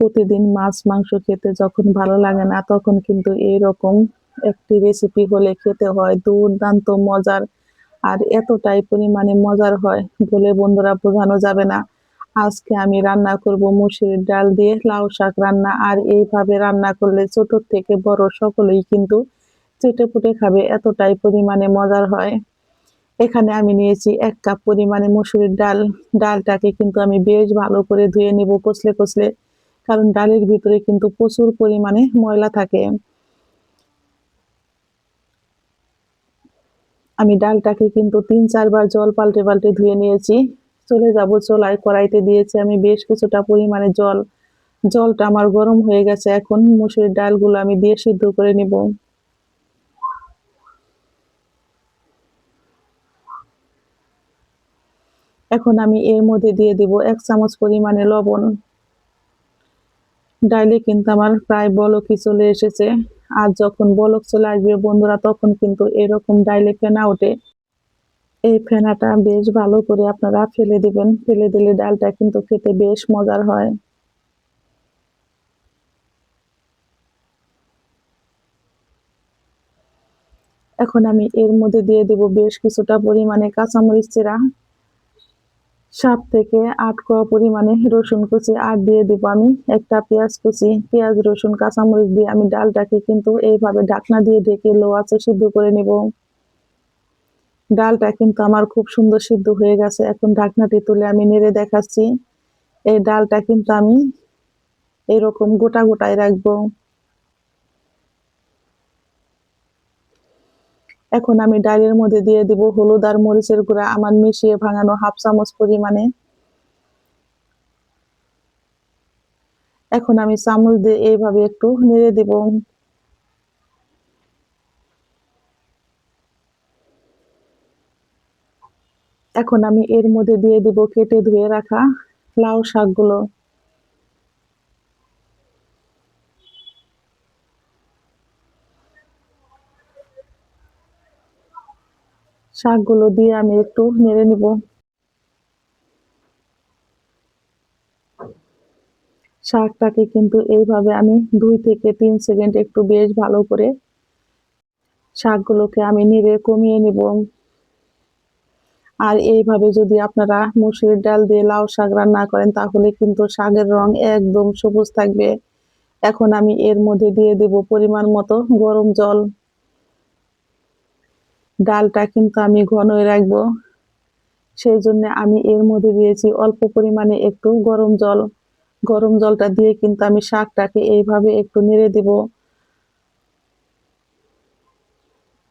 প্রতিদিন মাছ, মাংস খেতে যখন ভালো লাগে না, তখন কিন্তু এইরকম একটি রেসিপি হলে খেতে হয়। দুর্দান্ত মজার। আর এতটাই পরিমাণে মজার হয় বলে বন্ধুরা বোঝানো যাবে না। আজকে আমি রান্না করব মুসুরির ডাল দিয়ে লাউ শাক রান্না। আর এইভাবে রান্না করলে ছোট থেকে বড় সকলেই কিন্তু চেটে পুটে খাবে। এতটাই পরিমাণে মজার হয়। এখানে আমি নিয়েছি এক কাপ পরিমাণে মসুরির ডাল। ডালটাকে কিন্তু আমি বেশ ভালো করে ধুয়ে নিব কষলে কষলে কারণ ডালের ভিতরে কিন্তু প্রচুর পরিমাণে ময়লা থাকে। আমি ডালটাকে কিন্তু তিন, চারবার জল পাল্টে পাল্টে ধুয়ে নিয়েছি। চলে যাব চোলায়, কড়াইতে দিয়েছি আমি বেশ কিছুটা পরিমাণে জল। জলটা আমার গরম হয়ে গেছে, এখন মুসুরির ডালগুলো আমি দিয়ে সিদ্ধ করে নিব। এখন আমি এর মধ্যে দিয়ে দেব এক চামচ পরিমাণে লবণ। ডাইলে কিন্তু আমার প্রায় বলকই চলে এসেছে। আর যখন বলক চলে আসবে বন্ধুরা, তখন কিন্তু এরকম ডাইলে ফেনা ওঠে। এই ফেনাটা বেশ ভালো করে আপনারা ফেলে দিবেন। ফেলে দিলে ডালটা কিন্তু খেতে বেশ মজার হয়। এখন আমি এর মধ্যে দিয়ে দেব বেশ কিছুটা পরিমাণে কাঁচামরিচ চেরা। সাত থেকে আট কোয়া পরিমাণে রসুন কুচি আর দিয়ে দেব আমি একটা পেঁয়াজ কুচি। পেঁয়াজ, রসুন, কাঁচামরিচ দিয়ে আমি ডালটাকে কিন্তু এইভাবে ঢাকনা দিয়ে ঢেকে লো আছে সিদ্ধ করে নেব। ডালটা কিন্তু আমার খুব সুন্দর সিদ্ধ হয়ে গেছে। এখন ঢাকনাটি তুলে আমি নেড়ে দেখাচ্ছি। এই ডালটা কিন্তু আমি এরকম গোটা গোটায় রাখব। এখন আমি ডালের মধ্যে দিয়ে দিব হলুদ আর মরিচের গুঁড়া, আমার মিশিয়ে ভাঙানো হাফ চামচ পরিমাণে। এখন আমি চামচ দিয়ে এইভাবে একটু নেড়ে দিব। এখন আমি এর মধ্যে দিয়ে দিব কেটে ধুয়ে রাখা লাউ শাকগুলো। শাকগুলো দিয়ে আমি একটু নেড়ে নিব। শাকটাকে কিন্তু এইভাবে আমি দুই থেকে তিন সেকেন্ড একটু বেশ ভালো করে শাকগুলোকে আমি নেড়ে কমিয়ে নিব। আর এইভাবে যদি আপনারা মুসুরির ডাল দিয়ে লাউ শাক রান্না করেন, তাহলে কিন্তু শাকের রং একদম সবুজ থাকবে। এখন আমি এর মধ্যে দিয়ে দেব পরিমাণ মতো গরম জল। ডালটা কিন্তু আমি ঘনই রাখব। সেই জন্য আমি এর মধ্যে দিয়েছি অল্প পরিমাণে একটু গরম জল। গরম জলটা দিয়ে কিন্তু আমি শাকটাকে এইভাবে একটু নেড়ে দিব।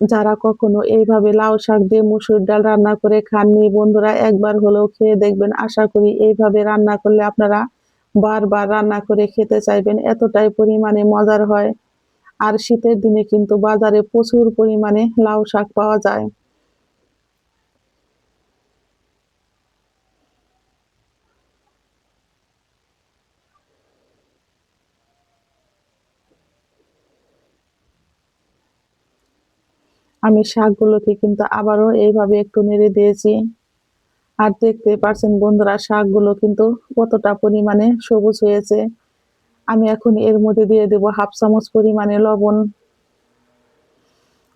যারা কখনো এইভাবে লাউ শাক দিয়ে মুসুর ডাল রান্না করে খাননি, বন্ধুরা একবার হলেও খেয়ে দেখবেন। আশা করি এইভাবে রান্না করলে আপনারা বারবার রান্না করে খেতে চাইবেন। এতটাই পরিমাণে মজার হয়। আর শীতের দিনে কিন্তু বাজারে প্রচুর পরিমাণে লাউ শাক পাওয়া যায়। আমি শাকগুলোকে কিন্তু আবারও এইভাবে একটু নেড়ে দিয়েছি। আর দেখতে পারছেন বন্ধুরা, শাকগুলো কিন্তু কতটা পরিমাণে সবুজ হয়েছে। আমি এখন এর মধ্যে দিয়ে দেব হাফ চামচ পরিমাণে লবণ।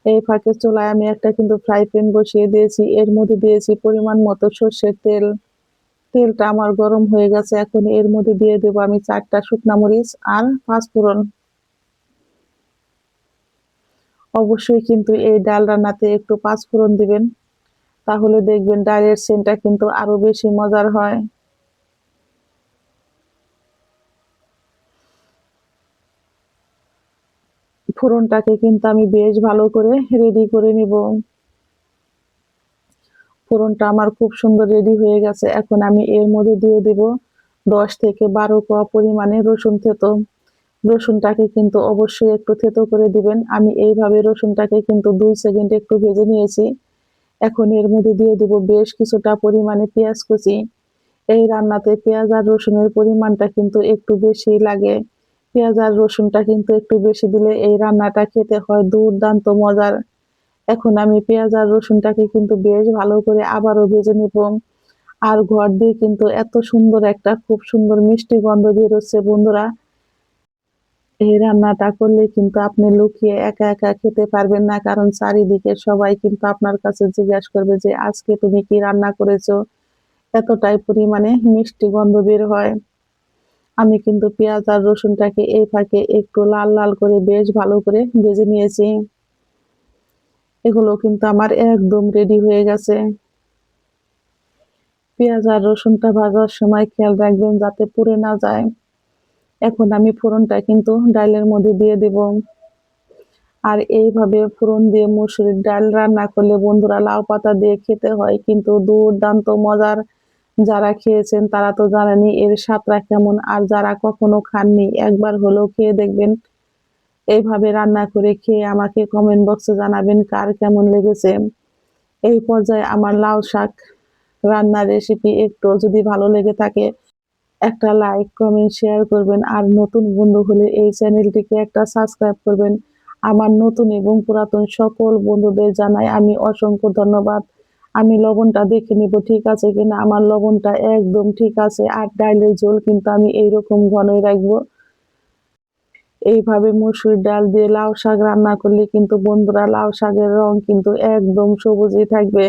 এই ফাঁকে চুলায় আমি একটা কিন্তু ফ্রাই প্যান বসিয়ে দিয়েছি। এর মধ্যে দিয়েছি পরিমাণ মতো সর্ষের তেল। তেলটা আমার গরম হয়ে গেছে। এখন এর মধ্যে দিয়ে দেব আমি চারটা শুকনা মরিচ আর পাঁচফোড়ন অবশ্যই কিন্তু এই ডাল রান্নাতে একটু পাঁচফোড়ন দিবেন। তাহলে দেখবেন ডালের সেনটা কিন্তু আরও বেশি মজার হয়। ফোড়নটাকে কিন্তু আমি বেশ ভালো করে রেডি করে নিব। ফোড়নটা আমার খুব সুন্দর রেডি হয়ে গেছে। এখন আমি এর মধ্যে দিয়ে দেব দশ থেকে বারো কোয়া পরিমাণে রসুন থেতো। রসুনটাকে কিন্তু অবশ্যই একটু থেতো করে দিবেন। আমি এইভাবে রসুনটাকে কিন্তু দুই সেকেন্ড একটু ভেজে নিয়েছি। এখন এর মধ্যে দিয়ে দেব বেশ কিছুটা পরিমাণে পেঁয়াজ কুচি। এই রান্নাতে পেঁয়াজ আর রসুনের পরিমাণটা কিন্তু একটু বেশি লাগে। পেঁয়াজ আর রসুনটা কিন্তু একটু বেশি দিলে এই রান্নাটা খেতে হয় দুর্দান্ত মজার। এখন আমি পেঁয়াজ আর রসুনটাকে কিন্তু বেশ ভালো করে আবারও ভেজে নিব। আর ঘর দিয়ে কিন্তু এত সুন্দর একটা, খুব সুন্দর মিষ্টি গন্ধ বের হচ্ছে বন্ধুরা। এই রান্নাটা করলে কিন্তু আপনি লুকিয়ে একা একা খেতে পারবেন না, কারণ চারিদিকে সবাই কিন্তু আপনার কাছে জিজ্ঞাসা করবে যে, আজকে তুমি কি রান্না করেছ? এতটাই পরিমাণে মিষ্টি গন্ধ বের হয়। আমি কিন্তু পেঁয়াজ আর রসুনটাকে এই ফাঁকে একটু লাল লাল করে বেশ ভালো করে ভেজে নিয়েছি। এগুলো কিন্তু আমার একদম রেডি হয়ে গেছে। পেঁয়াজ আর রসুনটা ভাজার সময় খেয়াল রাখবেন যাতে পুড়ে না যায়। এখন আমি ফোড়নটা কিন্তু ডালের মধ্যে দিয়ে দেব। আর এইভাবে ফোড়ন দিয়ে মুসুরির ডাল রান্না করলে বন্ধুরা লাউ পাতা দিয়ে খেতে হয়, কিন্তু দুর্দান্ত মজার যারা খেয়েছেন তারা তো জানেনই এর স্বাদটা কেমন, আর যারা কখনো খাননি, একবার হলেও খেয়ে দেখবেন। এইভাবে রান্না করে খেয়ে আমাকে কমেন্ট বক্সে জানাবেন কার কেমন লেগেছে। এই পর্যায়ে আমার লাউ শাক রান্নার রেসিপি একটু যদি ভালো লেগে থাকে, একটা লাইক কমেন্ট শেয়ার করবেন। আর নতুন বন্ধু হলে এই চ্যানেলটিকে একটা সাবস্ক্রাইব করবেন। আমার নতুন এবং পুরাতন সকল বন্ধুদের জানাই আমি অসংখ্য ধন্যবাদ। আমি লবণটা দেখে নিব, ঠিক আছে কিনা? আমার লবণটা একদম ঠিক আছে, আর ডালের ঝোল কিন্তু আমি এইরকম ঘনই রাখব। এইভাবে মসুর ডাল দিয়ে লাউ শাক রান্না করলে কিন্তু বন্ধুরা, লাউ শাকের রং কিন্তু একদম সবুজই থাকবে।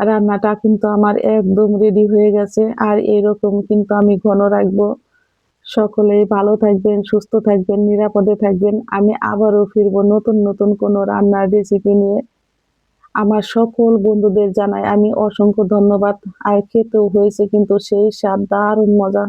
রান্নাটা কিন্তু আমার একদম রেডি হয়ে গেছে, আর এরকম কিন্তু আমি ঘন রাখব। সকলেই ভালো থাকবেন, সুস্থ থাকবেন, নিরাপদে থাকবেন। আমি আবারও ফিরবো নতুন নতুন কোনো রান্নার রেসিপি নিয়ে। আমার সকল বন্ধুদের জানাই আমি অসংখ্য ধন্যবাদ। আর খেতেও হয়েছে কিন্তু সেই স্বাদ দারুণ মজা।